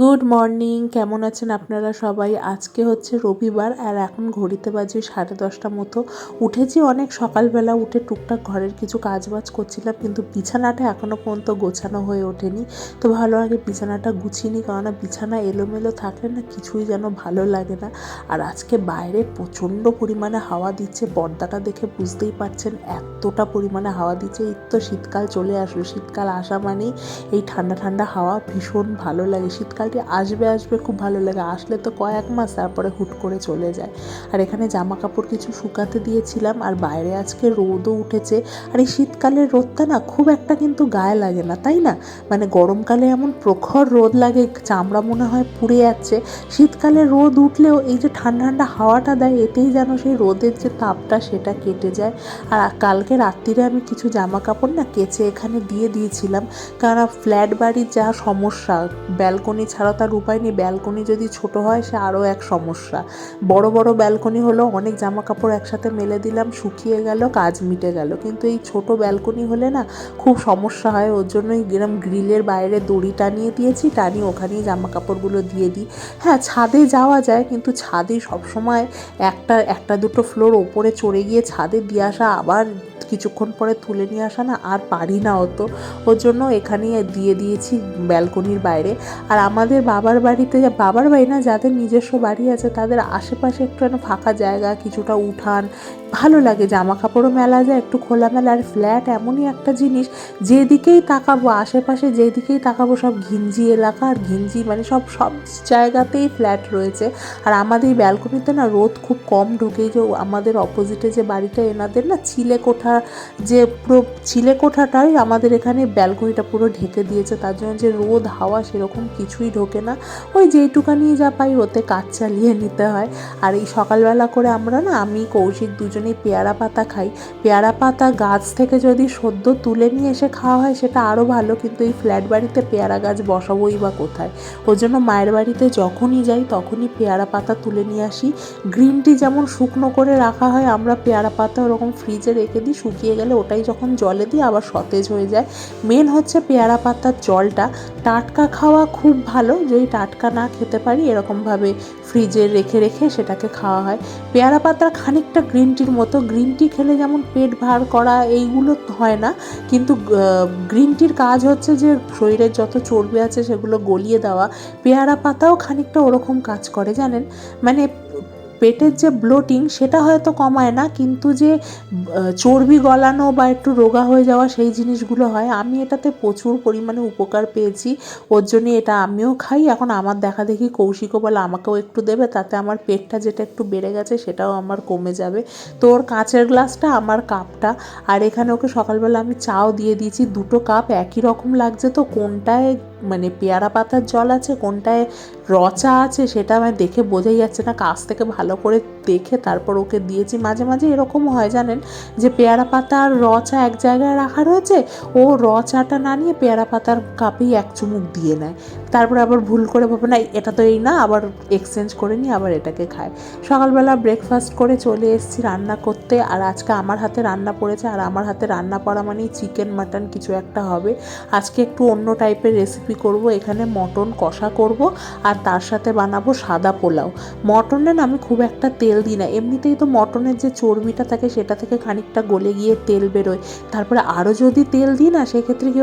Good morning, কেমন আছেন আপনারা সবাই? আজকে হচ্ছে রবিবার আর এখন ঘড়িতে বাজে সাড়ে দশটা মতো। উঠেছি অনেক সকালবেলা, উঠে টুকটাক ঘরের কিছু কাজবাজ করছিলাম, কিন্তু বিছানাটা এখনও পর্যন্ত গোছানো হয়ে ওঠেনি। তো ভালো আগে বিছানাটা গুছিয়ে নিই কেননা বিছানা এলোমেলো থাকলে না কিছুই যেন ভালো লাগে না। আর আজকে বাইরে প্রচণ্ড পরিমাণে হাওয়া দিচ্ছে, পর্দাটা দেখে বুঝতেই পারছেন এতটা পরিমাণে হাওয়া দিচ্ছে। এই তো শীতকাল চলে আসলো, শীতকাল আসা মানেই এই ঠান্ডা ঠান্ডা হাওয়া ভীষণ ভালো লাগে। শীতকালটি আসবে আসবে, খুব ভালো লাগে। আসলে তো কয়েক মাস তারপরে হুট করে চলে যায়। আর এখানে জামা কাপড় কিছু শুকাতে দিয়েছিলাম, আর বাইরে আজকে রোদও উঠেছে। আর এই শীতকালের রোদটা না খুব একটা কিন্তু গায়ে লাগে না, তাই না? মানে গরমকালে এমন প্রখর রোদ লাগে, চামড়া মনে হয় পুড়ে যাচ্ছে। শীতকালে রোদ উঠলেও এই যে ঠান্ডা ঠান্ডা হাওয়াটা দেয়, এতেই যেন সেই রোদের যে তাপটা সেটা কেটে যায়। আর কালকে রাত্রিরে আমি কিছু জামা কাপড় না কেচে এখানে দিয়ে দিয়েছিলাম। কারণ ফ্ল্যাট বাড়ির যা সমস্যা, ব্যালকনি ছাড়া তার উপায় নেই। ব্যালকনি যদি ছোট হয়, সে আরও এক সমস্যা। বড় বড় ব্যালকনি হলো অনেক জামা কাপড় একসাথে মেলে দিলাম, শুকিয়ে গেল, কাজ মিটে গেল। কিন্তু এই ছোট ব্যালকনি হলে না খুব সমস্যা হয়। ওর জন্যই গ্রাম গ্রিলের বাইরে দড়ি টানিয়ে দিয়েছি টানিয়ে ওখানেই জামা কাপড়গুলো দিয়ে দিই। হ্যাঁ ছাদে যাওয়া যায়, কিন্তু ছাদে সবসময় একটা একটা দুটো ফ্লোর ওপরে চড়ে গিয়ে ছাদে দিয়ে আসা আবার কিছুক্ষণ পরে তুলে নিয়ে আসা না, আর পারি না অত। ওর জন্য এখানেই দিয়ে দিয়েছি ব্যালকনির বাইরে। আর আমাদের বাবার বাড়িতে বাবার বাড়ি না, যাদের নিজস্ব বাড়ি আছে, তাদের আশেপাশে একটু যেন ফাঁকা জায়গা, কিছুটা উঠান। ভালো লাগে জামা কাপড়ও মেলা যায়, একটু খোলামেলা। আর ফ্ল্যাট এমনই একটা জিনিস, যেদিকেই তাকাবো, আশেপাশে যেদিকেই তাকাবো, সব ঘিঞ্জি এলাকা। আর ঘিঞ্জি মানে সব সব জায়গাতেই ফ্ল্যাট রয়েছে। আর আমাদের এই ব্যালকনিতে না, রোদ খুব কম ঢোকে যে আমাদের অপোজিটে যে বাড়িটা, এনাদের না চিলে কোঠা যে পুরো চিলে কোঠাটাই আমাদের এখানে ব্যালকনিটা পুরো ঢেকে দিয়েছে, তার জন্য যে রোদ, হাওয়া সেরকম কিছুই ঢোকে না। ওই যেইটুকানি যা পাই ওতে কাজ চালিয়ে নিতে হয়। আর এই সকালবেলা করে আমরা না, আমি, কৌশিক দুজনেই পেয়ারা পাতা খাই। পেয়ারা পাতা গাছ থেকে যদি সদ্য তুলে নিয়ে এসে খাওয়া হয় সেটা আরও ভালো, কিন্তু এই ফ্ল্যাট বাড়িতে পেয়ারা গাছ বসাবোই বা কোথায়? ওই জন্য মায়ের বাড়িতে যখনই যাই, তখনই পেয়ারা পাতা তুলে নিয়ে আসি। গ্রিন টি যেমন শুকনো করে রাখা হয়, আমরা পেয়ারা পাতা ওরকম ফ্রিজে রেখে দিই শুকিয়ে গেলে ওটাই যখন জলে দিই আবার সতেজ হয়ে যায়। মেন হচ্ছে পেয়ারা পাতার জলটা। টাটকা খাওয়া খুব ভালো, যদি টাটকা না খেতে পারি এরকমভাবে ফ্রিজে রেখে রেখে সেটাকে খাওয়া হয়। পেয়ারা পাতার খানিকটা গ্রিন টির মতো গ্রিন টি খেলে যেমন পেট ভার করা এইগুলো হয় না, কিন্তু গ্রিন টির কাজ হচ্ছে যে শরীরের যত চর্বি আছে সেগুলো গলিয়ে দেওয়া। পেয়ারা পাতাও খানিকটা ওরকম কাজ করে, জানেন? মানে পেটের যে ব্লোটিং সেটা হয়তো কমায় না, কিন্তু যে চর্বি গলানো বা একটু রোগা হয়ে যাওয়া সেই জিনিসগুলো হয়। আমি এটাতে প্রচুর পরিমাণে উপকার পেয়েছি। ওর জন্যে এটা আমিও খাই। এখন আমার দেখা দেখি কৌশিকও বলে আমাকেও একটু দেবে, তাতে আমার পেটটা যেটা একটু বেড়ে গেছে সেটাও আমার কমে যাবে। তো ওর কাঁচের গ্লাসটা আমার কাপটা। আর এখানে ওকে সকালবেলা আমি চাও দিয়ে দিয়েছি, দুটো কাপ। একই রকম লাগছে তো কোনটায় মানে পেয়ারা পাতার জল আছে, কোনটায় রচা আছে সেটা আমার দেখে বোঝাই যাচ্ছে না। কাছ থেকে ভালো করে দেখে তারপর ওকে দিয়েছি। মাঝে মাঝে এরকম হয় জানেন যে পেয়ারা পাতার রচা এক জায়গায় রাখা রয়েছে, ও রচাটা না নিয়ে পেয়ারা পাতার কাপেই এক চুমুক দিয়ে নেয়। তারপরে আবার ভুল করে ভাবে না এটা তো এই না, আবার এক্সচেঞ্জ করে নিয়ে আবার এটাকে খায়। সকালবেলা ব্রেকফাস্ট করে চলে এসেছি রান্না করতে, আর আজকে আমার হাতে রান্না পড়েছে, আর আমার হাতে রান্না পড়া মানেই চিকেন মাটন কিছু একটা হবে। আজকে একটু অন্য টাইপের রেসিপি করব, এখানে মটন কষা করব, আর তার সাথে বানাবো সাদা পোলাও। মটনে না আমি খুব একটা তেল দিই না, এমনিতেই তো মটনের যে চর্বিটা থাকে সেটা থেকে খানিকটা গলে গিয়ে তেল বেরোয়। তারপরে আরও যদি তেল দিই না, সেক্ষেত্রে কী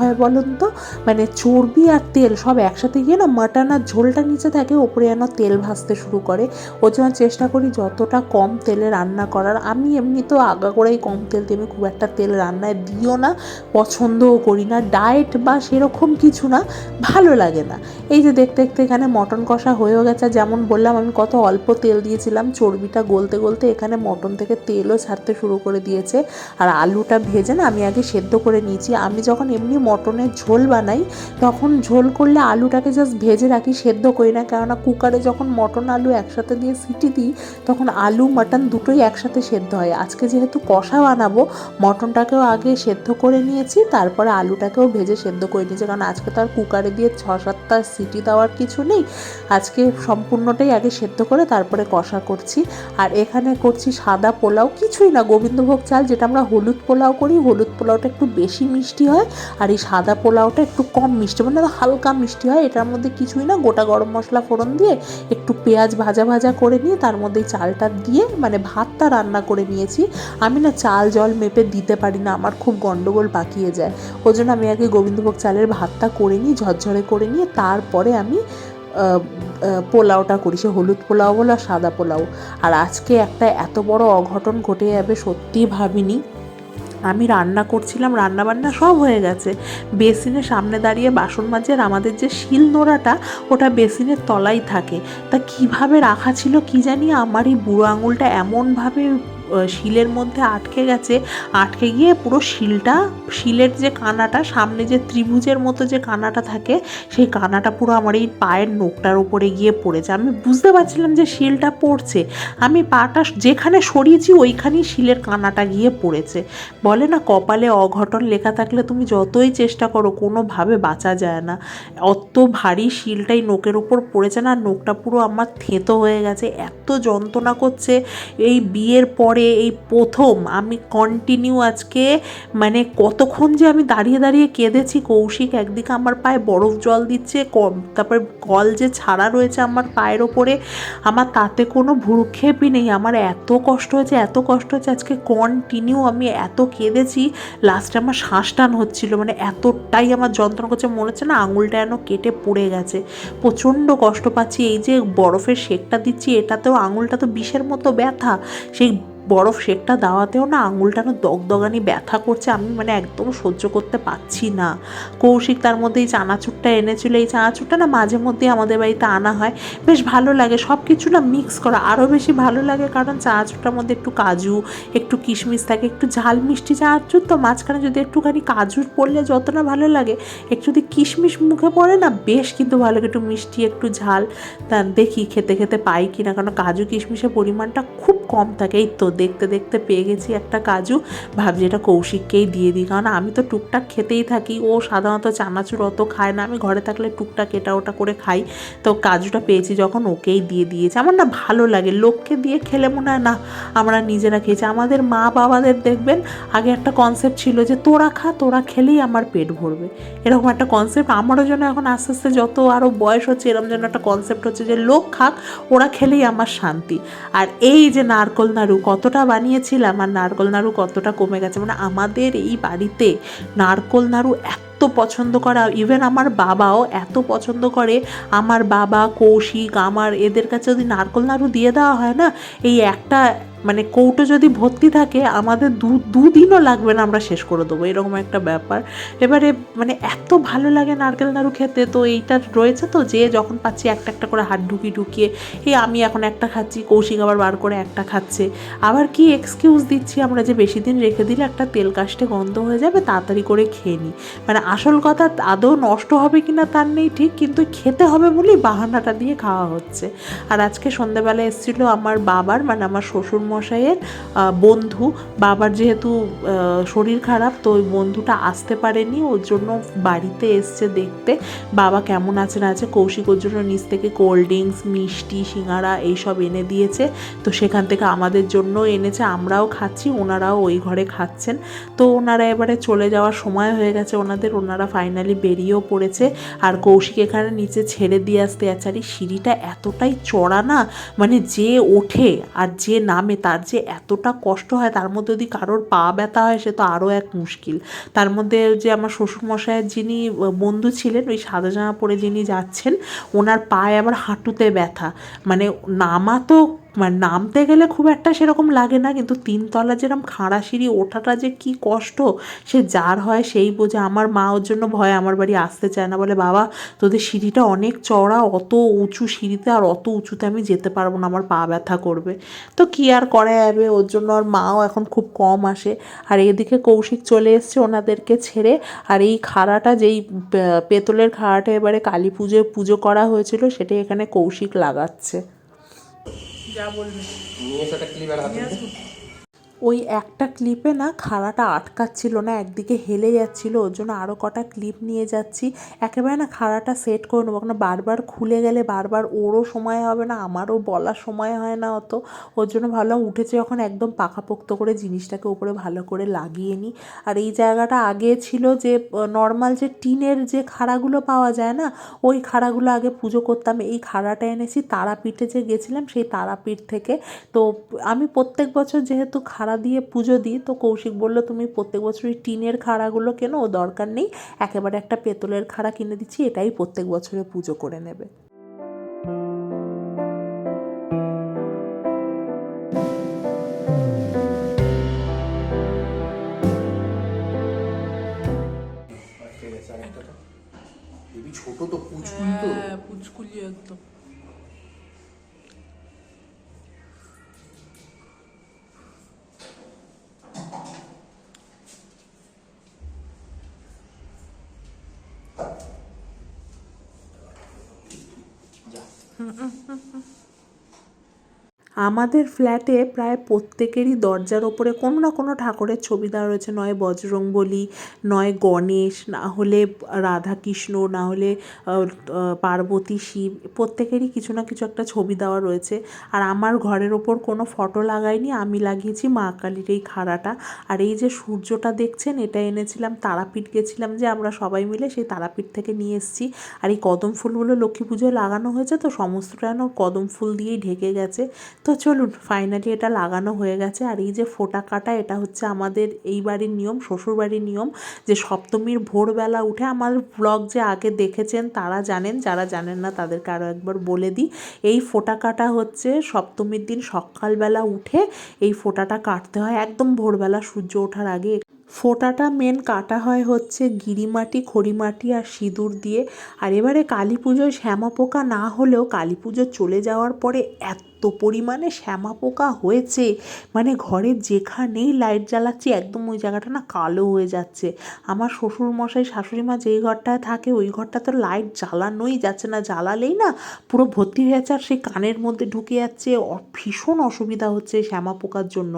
হয় বলুন তো মানে চর্বি আর তেল সব একসাথে গিয়ে না মাটন আর ঝোলটা নিচে থাকে, ওপরে যেন তেল ভাজতে শুরু করে। ওর জন্য চেষ্টা করি যতটা কম তেলে রান্না করার। আমি এমনি তো আগা করেই কম তেল দিয়ে খুব একটা তেল রান্নায় দিও না, পছন্দও করি না। ডায়েট বা সেরকম কিছু না, ভালো লাগে না। এই যে দেখতে দেখতে এখানে মটন কষা হয়েও গেছে। যেমন বললাম, আমি কত অল্প তেল দিয়েছিলাম, চর্বিটা গলতে গলতে এখানে মটন থেকে তেলও ছাড়তে শুরু করে দিয়েছে। আর আলুটা ভেজে না আমি আগে সেদ্ধ করে নিয়েছি। আমি যখন এমনি মটনের ঝোল বানাই, তখন ঝোল করলে আলুটাকে জাস্ট ভেজে রাখি, সেদ্ধ করি না। কেননা কুকারে যখন মটন আলু একসাথে দিয়ে সিটি দিই, তখন আলু মাটন দুটোই একসাথে সেদ্ধ হয়। আজকে যেহেতু কষা বানাবো মটনটাকেও আগে সেদ্ধ করে নিয়েছি, তারপরে আলুটাকেও ভেজে সেদ্ধ করে নিয়েছি। কারণ আজকে তো আর কুকারে দিয়ে ছ সাতটা সিটি দেওয়ার কিছু নেই। আজকে সম্পূর্ণটাই আগে সেদ্ধ করে তারপরে কষা করছি। আর এখানে করছি সাদা পোলাও। কিছুই না, গোবিন্দভোগ চাল, যেটা আমরা হলুদ পোলাও করি, হলুদ পোলাওটা একটু বেশি মিষ্টি হয়, আর এই সাদা পোলাওটা একটু কম মিষ্টি মানে হালকা মিষ্টি হয়, এটার মধ্যে কিছুই না, গোটা গরম মশলা ফোড়ন দিয়ে একটু পেঁয়াজ ভাজা ভাজা করে নিয়ে তার মধ্যে চালটা দিয়ে মানে ভাতটা রান্না করে নিয়েছি। আমি না চাল, জল মেপে দিতে পারি না, আমার খুব গন্ডগোল পাকিয়ে যায়। ওই জন্য আমি আগে গোবিন্দভোগ চালের ভাতটা করে নিই, ঝরঝরে করে নিয়ে তারপরে আমি পোলাওটা করি, সে হলুদ পোলাও বলো আর সাদা পোলাও। আর আজকে একটা এত বড় অঘটন ঘটে যাবে, সত্যিই ভাবিনি। আমি রান্না করছিলাম রান্না বান্না সব হয়ে গেছে। বেসিনের সামনে দাঁড়িয়ে বাসন মাজার আমাদের যে শিল নোড়াটা, ওটা বেসিনের তলায় থাকে। তা কীভাবে রাখা ছিল কি জানি আমার এই বুড়ো আঙুলটা এমনভাবে শিলের মধ্যে আটকে গেছে, আটকে গিয়ে পুরো শিলটা, শিলের যে কানাটা, সামনে যে ত্রিভুজের মতো যে কানাটা থাকে, সেই কানাটা পুরো আমার এই পায়ের নোকটার উপরে গিয়ে পড়েছে। আমি বুঝতে পারছিলাম যে শিলটা পড়ছে। আমি পাটা যেখানে সরিয়েছি, ওইখানেই শিলের কানাটা গিয়ে পড়েছে। বলে না, কপালে অঘটন লেখা থাকলে তুমি যতই চেষ্টা করো, কোনোভাবে বাঁচা যায় না। অত ভারী শিলটাই নোকের ওপর পড়েছে না নোকটা পুরো আমার থেঁতো হয়ে গেছে। এত যন্ত্রণা করছে। এই বিয়ের পরে এই প্রথম আমি কন্টিনিউ আজকে মানে কতক্ষণ যে আমি দাঁড়িয়ে দাঁড়িয়ে কেঁদেছি কৌশিক, একদিকে আমার পায়ে বরফ জল দিচ্ছে তারপর কল যে ছাড়া রয়েছে আমার পায়ের ওপরে, আমার তাতে কোনো ভ্রুক্ষেপই নেই, আমার এত কষ্ট হয়েছে, এত কষ্ট হয়েছে আজকে কন্টিনিউ আমি এত কেঁদেছি লাস্টে আমার শ্বাস টান হচ্ছিল মানে এতটাই আমার যন্ত্রণা করছে, মনে হচ্ছে না আঙুলটা যেন কেটে পড়ে গেছে। প্রচণ্ড কষ্ট পাচ্ছি, এই যে বরফের শেকটা দিচ্ছি, এটাতেও আঙুলটা তো বিষের মতো ব্যথা, সেই বরফ শেকটা দেওয়াতেও না আঙুলটা না দগদগানি ব্যথা করছে, আমি মানে একদম সহ্য করতে পারছি না। কৌশিক তার মধ্যে এই চানাচুরটা এনেছিল, এই চানাচুরটা না মাঝে মধ্যে আমাদের বাড়িতে আনা হয়। বেশ ভালো লাগে সব কিছু না মিক্স করা আরও বেশি ভালো লাগে কারণ চানাচুরটার মধ্যে একটু কাজু, একটু কিশমিশ থাকে, একটু ঝাল মিষ্টি চানাচুর তো মাঝখানে যদি একটুখানি কাজুর পড়লে যত না ভালো লাগে, একটু যদি কিশমিশ মুখে পড়ে না বেশ কিন্তু ভালো লাগে, একটু মিষ্টি, একটু ঝাল। দেখি খেতে খেতে পাই কি না কারণ কাজু কিশমিশের পরিমাণটা খুব কম থাকে, এই তো দেখতে দেখতে পেয়ে গেছি একটা কাজু। ভাবছি এটা কৌশিককেই দিয়ে দিই, কারণ আমি তো টুকটাক খেতেই থাকি। ও সাধারণত চানাচুর অত খায় না, আমি ঘরে থাকলে টুকটাক এটা ওটা করে খাই। তো কাজুটা পেয়েছি যখন ওকেই দিয়ে দিয়েছে। আমার না ভালো লাগে, লোককে দিয়ে খেলে মনে হয়, না, আমরা নিজেরা খেয়েছি। আমাদের মা বাবাদের দেখবেন, আগে একটা কনসেপ্ট ছিল যে, তোরা খা, তোরা খেলেই আমার পেট ভরবে। এরকম একটা কনসেপ্ট আমারও যেন এখন আস্তে আস্তে যত আরও বয়স হচ্ছে এরকম যেন একটা কনসেপ্ট হচ্ছে যে, লোক খাক, ওরা খেলেই আমার শান্তি। আর এই যে নারকল নাড়ু কতটা বানিয়েছিলাম আর নারকল নাড়ু কতটা কমে গেছে। মানে আমাদের এই বাড়িতে নারকল নাড়ু এত পছন্দ করা ইভেন আমার বাবাও এত পছন্দ করে। আমার বাবা, কৌশিক, আমার এদের কাছে যদি নারকল নাড়ু দিয়ে দেওয়া হয় না, এই একটা মানে কৌটো যদি ভর্তি থাকে, আমাদের দু দুদিনও লাগবে না আমরা শেষ করে দেবো, এরকম একটা ব্যাপার। এবারে মানে এত ভালো লাগে নারকেল নাড়ু খেতে, তো এইটা রয়েছে তো যে যখন পাচ্ছি একটা একটা করে হাত ঢুকিয়ে ঢুকিয়ে এই আমি এখন একটা খাচ্ছি, কৌশিক আবার বার করে একটা খাচ্ছে। আবার কি এক্সকিউজ দিচ্ছি আমরা যে বেশি দিন রেখে দিলে একটা তেল কাস্টে গন্ধ হয়ে যাবে, তাড়াতাড়ি করে খেয়ে নিই মানে আসল কথা আদৌ নষ্ট হবে কি না তার নেই ঠিক, কিন্তু খেতে হবে বলেই বাহানাটা দিয়ে খাওয়া হচ্ছে। আর আজকে সন্ধ্যেবেলা এসেছিল আমার বাবার মানে আমার শ্বশুর মশাইয়ের বন্ধু। বাবার যেহেতু শরীর খারাপ, তো ওই বন্ধুটা আসতে পারেনি। ওর জন্য বাড়িতে এসছে দেখতে। বাবা কেমন আছে না আছে? কৌশিক ওর জন্য নিচ থেকে কোল্ড ড্রিঙ্কস মিষ্টি, সিঙ্গারা এইসব এনে দিয়েছে। তো সেখান থেকে আমাদের জন্য এনেছে। আমরাও খাচ্ছি, ওনারাও ওই ঘরে খাচ্ছেন। তো ওনারা এবারে চলে যাওয়ার সময় হয়ে গেছে ওনাদের। ওনারা ফাইনালি বেরিয়েও পড়েছে। আর কৌশিক এখানে নিচে ছেড়ে দিয়ে আসতে আছে আর এই সিঁড়িটা এতটাই চড়া না মানে যে ওঠে আর যে নামে তার যে এতটা কষ্ট হয়, তার মধ্যে যদি কারোর পা ব্যথা হয়, সে তো আরও এক মুশকিল। তার মধ্যে যে আমার শ্বশুরমশাইয়ের যিনি বন্ধু ছিলেন, ওই সাদা জামা পরে যিনি যাচ্ছেন, ওনার পায়ে আবার হাঁটুতে ব্যথা। মানে নামা তো মানে নামতে গেলে খুব একটা সেরকম লাগে না, কিন্তু তিনতলা যেরকম খাড়া সিঁড়ি, ওঠাটা যে কি কষ্ট, সে যার হয় সেই বোঝে। আমার মা ওর জন্য ভয় আমার বাড়ি আসতে চায় না, বলে, বাবা, তোদের সিঁড়িটা অনেক চড়া অত উঁচু সিঁড়িতে আর অত উঁচুতে আমি যেতে পারব না, আমার পা ব্যথা করবে। তো কি আর করা যাবে? ওর জন্য আর মাও এখন খুব কম আসে। আর এদিকে কৌশিক চলে এসছে ওনাদেরকে ছেড়ে। আর এই খাড়াটা যেই পেতলের খাড়াটা এবারে কালী পুজোয় পুজো করা হয়েছিল, সেটাই এখানে কৌশিক লাগাচ্ছে। যা বলবে নিয়ে এসে একটা ক্লিপ আর হাতে দে। ওই একটা ক্লিপে না খাড়াটা আটকাচ্ছিল না, একদিকে হেলে যাচ্ছিল, ওর জন্য আরও কটা ক্লিপ নিয়ে যাচ্ছি। একেবারে না খাড়াটা সেট করে নেব কারণ বারবার খুলে গেলে বারবার ওরও সময় হবে না, আমারও বলার সময় হয় না অত। ওর জন্য ভাবলাম উঠেছে যখন একদম পাকাপোক্ত করে জিনিসটাকে উপরে ভালো করে লাগিয়ে নিই। আর এই জায়গাটা আগে ছিল যে নর্মাল যে টিনের যে খাড়াগুলো পাওয়া যায় না, ওই খাড়াগুলো আগে পুজো করতাম। এই খাড়াটা এনেছি, তারাপীঠে যে গেছিলাম, সেই তারাপীঠ থেকে। তো আমি প্রত্যেক বছর যেহেতু খাড়া দিয়ে পুজো দিই। তো কৌশিক বলল তুমি প্রত্যেক বছরই টিনের খাড়াগুলো কেনো? ও দরকার নেই। একেবারে একটা পেতলের খাড়া কিনে দিচ্ছি এটাই প্রত্যেক বছরে পুজো করে নেবে। ছোট তো পুচকুল তো। হ্যাঁ পুচকুলি একদম। আমাদের ফ্ল্যাটে প্রায় প্রত্যেকেরই দরজার ওপরে কোনো না কোনো ঠাকুরের ছবি দেওয়া রয়েছে। নয় বজরংবলী, নয় গণেশ, না হলে রাধাকৃষ্ণ, না হলে পার্বতী শিব, প্রত্যেকেরই কিছু না কিছু একটা ছবি দেওয়া রয়েছে। আর আমার ঘরের ওপর কোনো ফটো লাগাইনি, আমি লাগিয়েছি মা কালীর এই খাড়াটা। আর এই যে সূর্যটা দেখছেন, এটা এনেছিলাম, তারাপীঠ গেছিলাম যে আমরা সবাই মিলে সেই তারাপীঠ থেকে নিয়ে এসেছি। আর এই কদম ফুলগুলো লক্ষ্মী পুজোয় লাগানো হয়েছে, তো সমস্তটা যেন কদম ফুল দিয়েই ঢেকে গেছে। তো চলুন ফাইনালি এটা লাগানো হয়ে গেছে। আর এই যে ফোটা কাটা, এটা হচ্ছে আমাদের এই বাড়ির নিয়ম, শ্বশুর বাড়ির নিয়ম যে সপ্তমীর ভোরবেলা উঠে আমার ব্লগ যে আগে দেখেছেন তারা জানেন, যারা জানেন না তাদেরকে আরও একবার বলে দিই। এই ফোটা কাটা হচ্ছে সপ্তমীর দিন সকালবেলা উঠে এই ফোটাটা কাটতে হয় একদম ভোরবেলা সূর্য ওঠার আগে। ফোঁটাটা মেন কাটা হয় হচ্ছে গিরিমাটি, খড়িমাটি আর সিঁদুর দিয়ে। আর এবারে কালী পুজোয় শ্যামা পোকা না হলেও কালী পুজো চলে যাওয়ার পরে এত পরিমাণে শ্যামা পোকা হয়েছে। মানে ঘরের যেখানেই লাইট জ্বালাচ্ছি, একদম ওই জায়গাটা না কালো হয়ে যাচ্ছে। আমার শ্বশুর মশাই শাশুড়ি মা যেই ঘরটায় থাকে, ওই ঘরটা তো লাইট জ্বালানোই যাচ্ছে না। জ্বালালেই না পুরো ভর্তি হয়ে যাচ্ছে, আর সেই কানের মধ্যে ঢুকে যাচ্ছে। ভীষণ অসুবিধা হচ্ছে শ্যামা পোকার জন্য।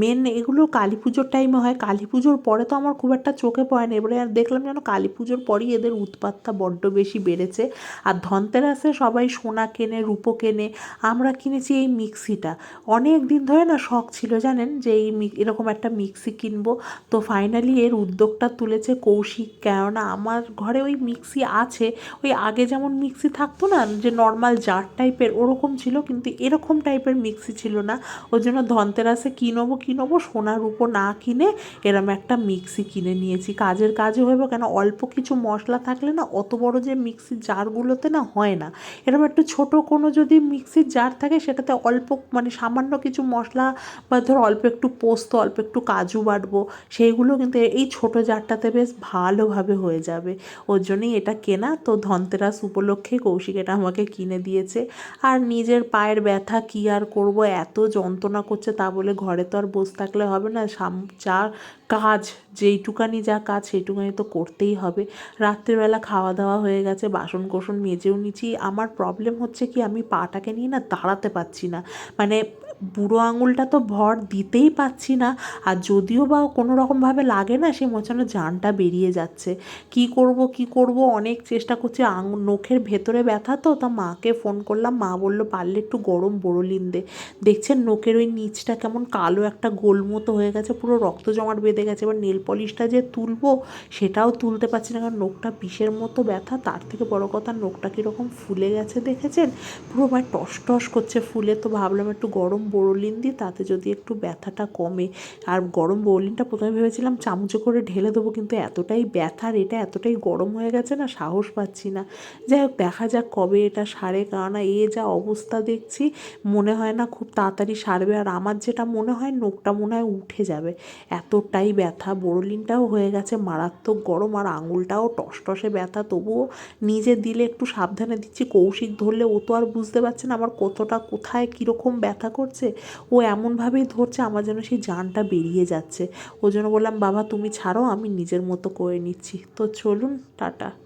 মেন এগুলো কালী পুজোর টাইমে হয়। কালী পুজোর পরে তো আমার খুব একটা চোখে পড়ে না। এবারে আর দেখলাম যেন কালী পুজোর পরই এদের উৎপাতটা বড্ড বেশি বেড়েছে। আর ধনতেরাসে সবাই সোনা কেনে, রূপো কেনে। আমরা কিনেছি এই মিক্সিটা। অনেক দিন ধরে না শখ ছিল, জানেন? যে এই এরকম একটা মিক্সি কিনবো। তো ফাইনালি এর উদ্যোগটা তুলেছে কৌশিক কেননা আমার ঘরে ওই মিক্সি আছে। ওই আগে যেমন মিক্সি থাকতো না, যে নর্মাল জার টাইপের ওরকম ছিল, কিন্তু এরকম টাইপের মিক্সি ছিল না। ওর জন্য ধনতেরাসে কী নেব কী নেব সোনার উপর না কিনে এরম একটা মিক্সি কিনে নিয়েছি। কাজের কাজে হইব কেন? অল্প কিছু মশলা থাকলে না অত বড় যে মিক্সির জারগুলোতে না হয় না। এরকম একটু ছোট কোনো যদি মিক্সির জার থাকে সেটাতে অল্প মানে সামান্য কিছু মশলা বা ধর অল্প একটু পোস্ত, অল্প একটু কাজু বাটবো, সেইগুলো কিন্তু এই ছোট জারটাতে বেশ ভালোভাবে হয়ে যাবে। ওর জন্যই এটা কেনা। তো ধনতেরাস উপলক্ষে কৌশিক এটা আমাকে কিনে দিয়েছে। আর নিজের পায়ের ব্যথা কী আর করব, এত যন্ত্রণা করছে তা বলে ঘরে তো আর বসে থাকলে হবে না। সাম, যা কাজ, যেইটুকানি যা কাজ, সেইটুকানি তো করতেই হবে। রাত্রিবেলা খাওয়া দাওয়া হয়ে গেছে বাসন কোসন মেজেও নিচ্ছি। আমার প্রবলেম হচ্ছে কি, আমি পাটাকে নিয়ে না দাঁড়াতে পারছি না। মানে বুড়ো আঙুলটা তো ভর দিতেই পাচ্ছি না। আর যদিও বা কোনো রকমভাবে লাগে না, সে মোচানো জানটা বেরিয়ে যাচ্ছে। কি করব কি করব? অনেক চেষ্টা করছি, আঙ নখের ভেতরে ব্যথা তো, তা মাকে ফোন করলাম। মা বলল, পারলে একটু গরম বোরোলিন দে। দেখছেন, নখের ওই নিচটা কেমন কালো একটা গোল মতো হয়ে গেছে, পুরো রক্ত জমাট বেঁধে গেছে। এবার নেল পলিশটা যে তুলবো, সেটাও তুলতে পারছি না, কারণ নখটা বিষের মতো ব্যথা। তার থেকে বড় কথা, নখটা কীরকম ফুলে গেছে দেখেছেন? পুরো মানে টস টস করছে ফুলে, তো ভাবলাম একটু গরম বোরোলিন দিই তাতে যদি একটু ব্যথাটা কমে, আর গরম বোরোলিনটা প্রথমে ভেবেছিলাম চামচে করে ঢেলে দেবো, কিন্তু এতটাই ব্যথার এটা এতটাই গরম হয়ে গেছে না, সাহস পাচ্ছি না। যাই হোক, দেখা যাক কবে এটা সারে, কেননা এ যা অবস্থা দেখছি, মনে হয় না খুব তাড়াতাড়ি সারবে, আর আমার যেটা মনে হয় নোকটা মনে হয় উঠে যাবে। এতটাই ব্যথা, বোরোলিনটাও হয়ে গেছে মারাত্মক গরম, আর আঙুলটাও টসটসে ব্যথা, তবুও নিজে দিলে একটু সাবধানে দিচ্ছি, কৌশিক ধরলে ও তো আর বুঝতে পারছে না আমার কতটা, কোথায় কীরকম ব্যথা করছে। ও এমনভাবেই ধরছে আমার যেন সেই জানটা বেরিয়ে যাচ্ছে। ও জন্য বললাম, বাবা, তুমি ছাড়ো, আমি নিজের মতো করে নিচ্ছি। তো চলুন, টাটা।